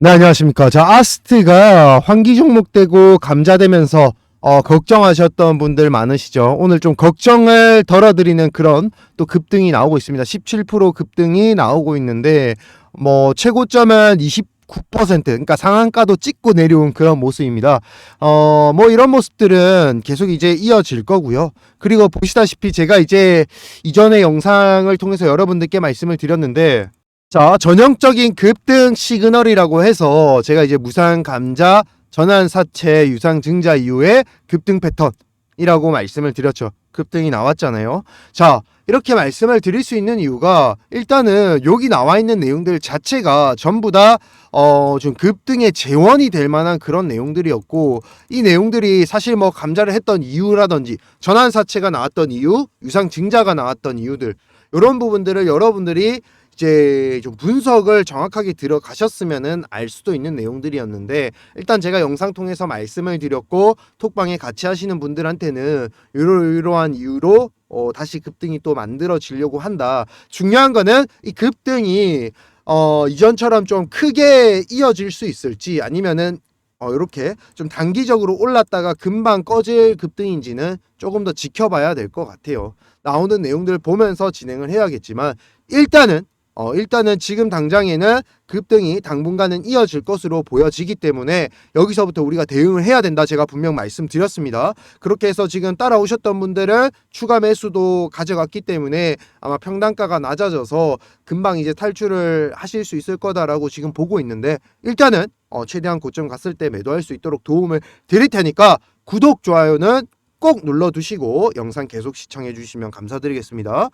네, 안녕하십니까. 자, 아스트가 환기 종목 되고 감자되면서 어, 걱정하셨던 분들 많으시죠. 오늘 좀 걱정을 덜어드리는 그런 또 급등이 나오고 있습니다. 17% 급등이 나오고 있는데 뭐 최고점은 29% 그러니까 상한가도 찍고 내려온 그런 모습입니다. 어, 뭐 이런 모습들은 계속 이제 이어질 거고요. 그리고 보시다시피 제가 이제 이전의 영상을 통해서 여러분들께 말씀을 드렸는데 자, 전형적인 급등 시그널이라고 해서 제가 이제 무상 감자, 전환 사채, 유상 증자 이후에 급등 패턴이라고 말씀을 드렸죠. 급등이 나왔잖아요. 자, 이렇게 말씀을 드릴 수 있는 이유가 일단은 여기 나와 있는 내용들 자체가 전부 다 어, 좀 급등의 재원이 될 만한 그런 내용들이었고 이 내용들이 사실 뭐 감자를 했던 이유라든지 전환 사채가 나왔던 이유, 유상 증자가 나왔던 이유들 이런 부분들을 여러분들이 이제 좀 분석을 정확하게 들어가셨으면은 알 수도 있는 내용들이었는데 일단 제가 영상 통해서 말씀을 드렸고 톡방에 같이 하시는 분들한테는 이러이러한 이유로 어, 다시 급등이 또 만들어지려고 한다. 중요한 거는 이 급등이 어, 이전처럼 좀 크게 이어질 수 있을지 아니면은 어, 이렇게 좀 단기적으로 올랐다가 금방 꺼질 급등인지는 조금 더 지켜봐야 될 것 같아요. 나오는 내용들 보면서 진행을 해야겠지만 일단은 어, 일단은 지금 당장에는 급등이 당분간은 이어질 것으로 보여지기 때문에 여기서부터 우리가 대응을 해야 된다. 제가 분명 말씀드렸습니다. 그렇게 해서 지금 따라오셨던 분들은 추가 매수도 가져갔기 때문에 아마 평단가가 낮아져서 금방 이제 탈출을 하실 수 있을 거다라고 지금 보고 있는데 일단은 어, 최대한 고점 갔을 때 매도할 수 있도록 도움을 드릴 테니까 구독, 좋아요는 꼭 눌러두시고 영상 계속 시청해 주시면 감사드리겠습니다.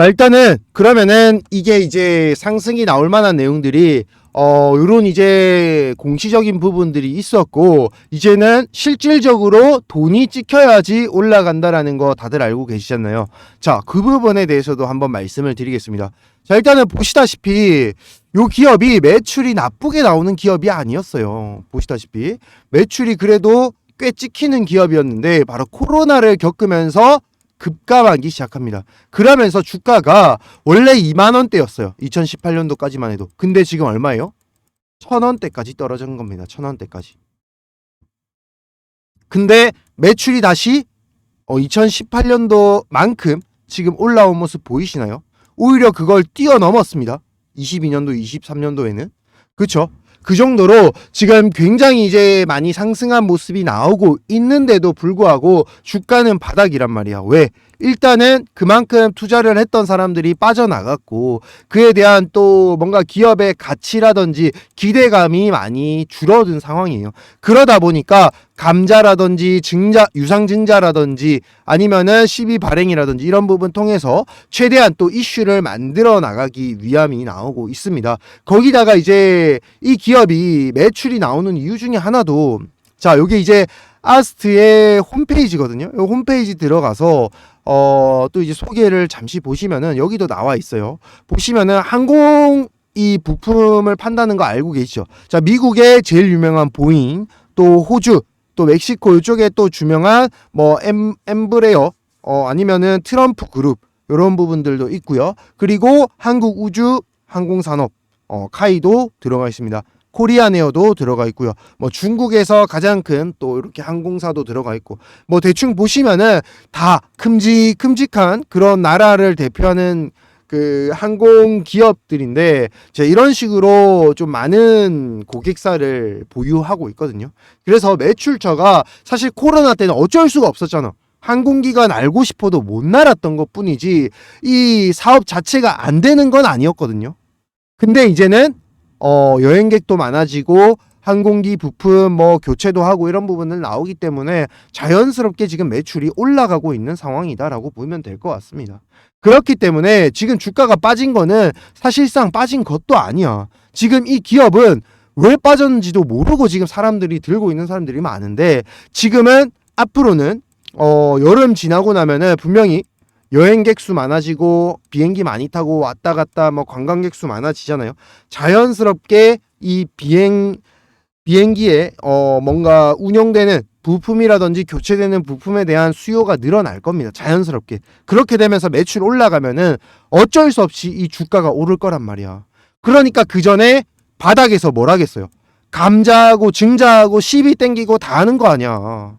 자, 일단은 그러면은 이게 이제 상승이 나올 만한 내용들이 어, 요런 이제 공시적인 부분들이 있었고 이제는 실질적으로 돈이 찍혀야지 올라간다라는 거 다들 알고 계시잖아요. 자, 그 부분에 대해서도 한번 말씀을 드리겠습니다. 자, 일단은 보시다시피 요 기업이 매출이 나쁘게 나오는 기업이 아니었어요. 보시다시피 매출이 그래도 꽤 찍히는 기업이었는데 바로 코로나를 겪으면서 급감하기 시작합니다. 그러면서 주가가 원래 2만 원대였어요. 2018년도까지만 해도. 근데 지금 얼마예요? 천 원대까지 떨어진 겁니다. 천 원대까지. 근데 매출이 다시 어, 2018년도만큼 지금 올라온 모습 보이시나요? 오히려 그걸 뛰어넘었습니다. 22년도, 23년도에는. 그쵸? 그 정도로 지금 굉장히 이제 많이 상승한 모습이 나오고 있는데도 불구하고 주가는 바닥이란 말이야. 왜? 일단은 그만큼 투자를 했던 사람들이 빠져나갔고 그에 대한 또 뭔가 기업의 가치라든지 기대감이 많이 줄어든 상황이에요. 그러다 보니까 감자라든지 증자 유상 증자라든지 아니면은 시비 발행이라든지 이런 부분 통해서 최대한 또 이슈를 만들어 나가기 위함이 나오고 있습니다. 거기다가 이제 이 기업이 매출이 나오는 이유 중에 하나도 자, 여기 이제 아스트의 홈페이지거든요. 이 홈페이지 들어가서 어, 또 이제 소개를 잠시 보시면은 여기도 나와 있어요. 보시면은 항공 이 부품을 판다는 거 알고 계시죠? 자, 미국의 제일 유명한 보잉, 또 호주, 또 멕시코 이쪽에 또 유명한 뭐 엠, 엠브레어, 어, 아니면은 트럼프 그룹 이런 부분들도 있고요. 그리고 한국 우주 항공산업, 어, 카이도 들어가 있습니다. 코리아네어도 들어가 있고요. 뭐 중국에서 가장 큰 또 이렇게 항공사도 들어가 있고 뭐 대충 보시면은 다 큼직 큼직한 그런 나라를 대표하는 그 항공 기업들인데 제 이런 식으로 좀 많은 고객사를 보유하고 있거든요. 그래서 매출처가 사실 코로나 때는 어쩔 수가 없었잖아. 항공기관 알고 싶어도 못 날았던 것 뿐이지 이 사업 자체가 안 되는 건 아니었거든요. 근데 이제는 어, 여행객도 많아지고 항공기 부품 뭐 교체도 하고 이런 부분들 나오기 때문에 자연스럽게 지금 매출이 올라가고 있는 상황이다라고 보면 될 것 같습니다. 그렇기 때문에 지금 주가가 빠진 거는 사실상 빠진 것도 아니야. 지금 이 기업은 왜 빠졌는지도 모르고 지금 사람들이 들고 있는 사람들이 많은데 지금은 앞으로는 어, 여름 지나고 나면은 분명히 여행객 수 많아지고 비행기 많이 타고 왔다 갔다 뭐 관광객 수 많아지잖아요. 자연스럽게 이 비행 비행기에 어 뭔가 운영되는 부품이라든지 교체되는 부품에 대한 수요가 늘어날 겁니다. 자연스럽게. 그렇게 되면서 매출 올라가면은 어쩔 수 없이 이 주가가 오를 거란 말이야. 그러니까 그 전에 바닥에서 뭘 하겠어요? 감자하고 증자하고 시비 땡기고 다 하는 거 아니야.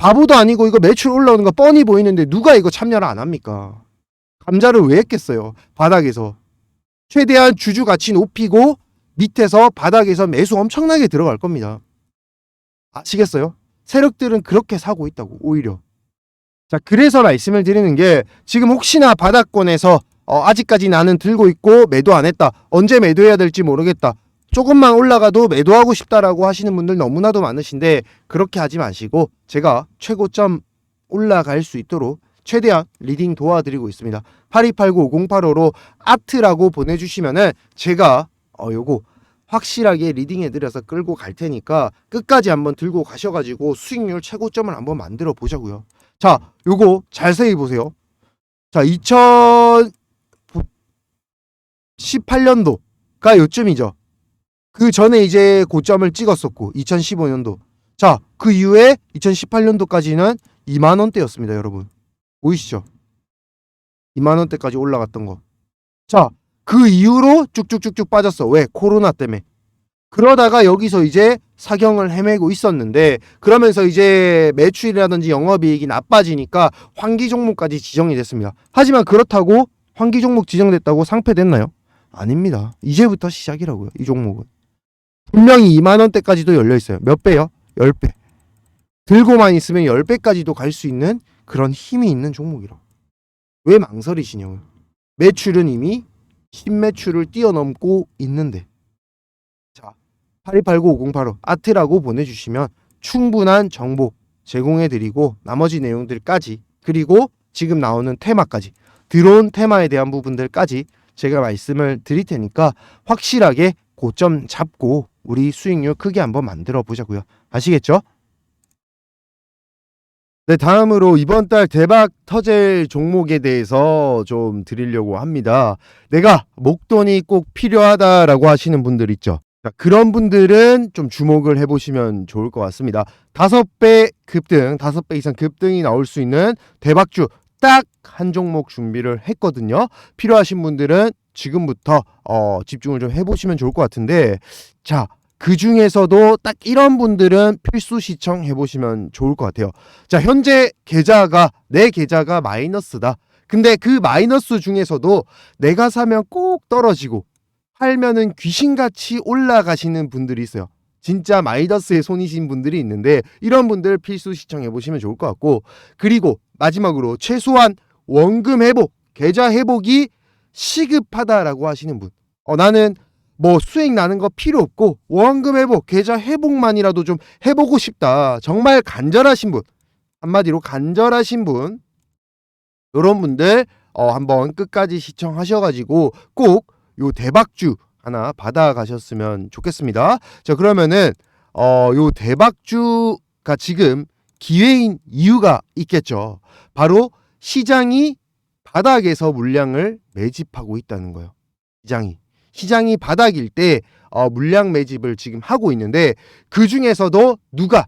바보도 아니고 이거 매출 올라오는 거 뻔히 보이는데 누가 이거 참여를 안 합니까? 감자를 왜 했겠어요? 바닥에서. 최대한 주주 가치 높이고 밑에서 바닥에서 매수 엄청나게 들어갈 겁니다. 아시겠어요? 세력들은 그렇게 사고 있다고 오히려. 자 그래서 말씀을 드리는 게 지금 혹시나 바닥권에서 어, 아직까지 나는 들고 있고 매도 안 했다. 언제 매도해야 될지 모르겠다. 조금만 올라가도 매도하고 싶다라고 하시는 분들 너무나도 많으신데 그렇게 하지 마시고 제가 최고점 올라갈 수 있도록 최대한 리딩 도와드리고 있습니다. 8289-5085로 아트라고 보내주시면은 제가 어 요거 확실하게 리딩해드려서 끌고 갈 테니까 끝까지 한번 들고 가셔가지고 수익률 최고점을 한번 만들어 보자고요. 자, 요거 자세히 보세요. 자, 2018년도가 요쯤이죠. 그 전에 이제 고점을 찍었었고 2015년도. 자, 그 이후에 2018년도까지는 2만 원대였습니다, 여러분. 보이시죠? 2만 원대까지 올라갔던 거. 자, 그 이후로 쭉쭉쭉쭉 빠졌어. 왜? 코로나 때문에. 그러다가 여기서 이제 사경을 헤매고 있었는데 그러면서 이제 매출이라든지 영업이익이 나빠지니까 환기 종목까지 지정이 됐습니다. 하지만 그렇다고 환기 종목 지정됐다고 상패됐나요? 아닙니다. 이제부터 시작이라고요. 이 종목은. 분명히 2만 원대까지도 열려 있어요. 몇 배요? 10배. 들고만 있으면 10배까지도 갈 수 있는 그런 힘이 있는 종목이라고. 왜 망설이시냐고요. 매출은 이미 신매출을 뛰어넘고 있는데. 자, 8289-5085 아트라고 보내주시면 충분한 정보 제공해드리고 나머지 내용들까지 그리고 지금 나오는 테마까지 들어온 테마에 대한 부분들까지 제가 말씀을 드릴 테니까 확실하게 고점 잡고 우리 수익률 크게 한번 만들어 보자고요. 아시겠죠? 네, 다음으로 이번 달 대박 터질 종목에 대해서 좀 드리려고 합니다. 내가 목돈이 꼭 필요하다라고 하시는 분들 있죠. 자, 그런 분들은 좀 주목을 해보시면 좋을 것 같습니다. 다섯 배 급등, 다섯 배 이상 급등이 나올 수 있는 대박주 딱 한 종목 준비를 했거든요. 필요하신 분들은 지금부터 어, 집중을 좀 해보시면 좋을 것 같은데, 자, 그 중에서도 딱 이런 분들은 필수 시청해 보시면 좋을 것 같아요. 자, 현재 계좌가 내 계좌가 마이너스다. 근데 그 마이너스 중에서도 내가 사면 꼭 떨어지고 팔면은 귀신같이 올라가시는 분들이 있어요. 진짜 마이너스에 손이신 분들이 있는데 이런 분들 필수 시청해 보시면 좋을 것 같고 그리고 마지막으로 최소한 원금 회복, 계좌 회복이 시급하다라고 하시는 분. 어, 나는 뭐 수익 나는 거 필요 없고 원금 회복, 계좌 회복만이라도 좀 해보고 싶다. 정말 간절하신 분, 한마디로 간절하신 분, 이런 분들 어, 한번 끝까지 시청하셔가지고 꼭 요 대박주 하나 받아가셨으면 좋겠습니다. 자 그러면은 어, 요 대박주가 지금 기회인 이유가 있겠죠. 바로 시장이 바닥에서 물량을 매집하고 있다는 거예요. 시장이. 시장이 바닥일 때 어, 물량 매집을 지금 하고 있는데 그 중에서도 누가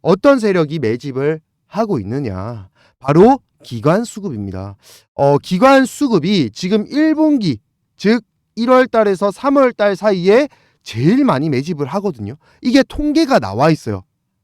어떤 세력이 매집을 하고 있느냐 바로 기관 수급입니다. 어, 기관 수급이 지금 1분기 즉 1월 달에서 3월 달 사이에 제일 많이 매집을 하거든요. 이게 통계가 나와 있어요.